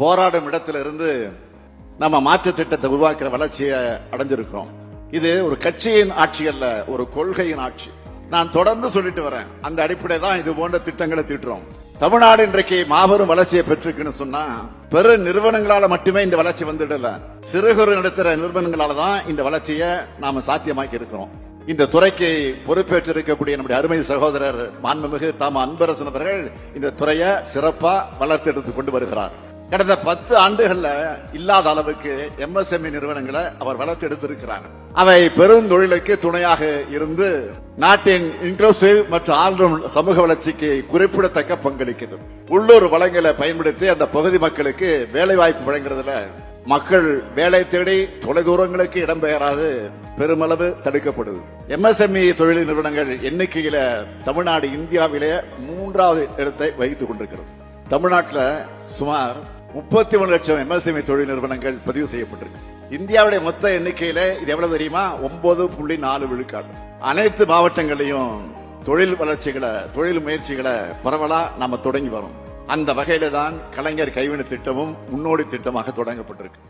போராடும் இடத்துல இருந்து நம்ம மாற்று திட்டத்தை உருவாக்குற வளர்ச்சியை அடைஞ்சிருக்கிறோம். இது ஒரு கட்சியின் ஆட்சி அல்ல ஒரு கொள்கையின் ஆட்சி. நான் தொடர்ந்து சொல்லிட்டு வரேன் அந்த அடிப்படையில் தான் இது போன்ற திட்டங்களை தீட்டுறோம். தமிழ்நாடு இன்றைக்கு மாபெரும் வளர்ச்சியை பெற்றிருக்குன்னு சொன்னா பெரு நிறுவனங்களால மட்டுமே இந்த வளர்ச்சி வந்துடல. சிறு குறு நடத்துற நிறுவனங்களால தான் இந்த வளர்ச்சியை நாம சாத்தியமாக்கி இருக்கிறோம் இந்த துறைக்கு பொறுப்பேற்று இருக்கக்கூடிய நம்முடைய அருமை சகோதரர் மாண்புமிகு தாம அன்பரசன் அவர்கள் இந்த துறையை சிறப்பா வளர்த்தெடுத்து கொண்டு வருகிறார். கடந்த பத்து ஆண்டுகள்ல இல்லாத அளவுக்கு எம்எஸ்எம்இ நிறுவனங்களை அவர் வளர்த்தெடுத்திருக்கிறார் அவை பெருந்தொழிலுக்கு துணையாக இருந்து நாட்டின் இன்க்ளூசிவ் மற்றும் ஆல்ரவுண்ட் சமூக வளர்ச்சிக்கு குறிப்பிடத்தக்க பங்களிக்குது உள்ளூர் வளங்களை பயன்படுத்தி அந்த பகுதி மக்களுக்கு வேலை வாய்ப்பு வழங்குறதுல மக்கள் வேலை தேடி தொலைதூரங்களுக்கு இடம்பெயராது பெருமளவு தடுக்கப்படுது. எம்எஸ்எம்இ தொழில் நிறுவனங்கள் எண்ணிக்கையில தமிழ்நாடு இந்தியாவிலே மூன்றாவது இடத்தை வகித்துக் கொண்டிருக்கிறது. தமிழ்நாட்டில் சுமார் முப்பத்தி ஒன்று லட்சம் எம்எஸ்எம்இ தொழில் நிறுவனங்கள் பதிவு செய்யப்பட்டிருக்கு. இந்தியாவுடைய மொத்த எண்ணிக்கையில இது எவ்வளவு தெரியுமா? ஒன்பது புள்ளி நாலு விழுக்காடு. அனைத்து மாவட்டங்களையும் தொழில் வளர்ச்சிகளை தொழில் முயற்சிகளை பரவலா நாம தொடங்கி வரோம். அந்த வகையில தான் கலைஞர் கைவினை திட்டமும் முன்னோடி திட்டமாக தொடங்கப்பட்டிருக்கு.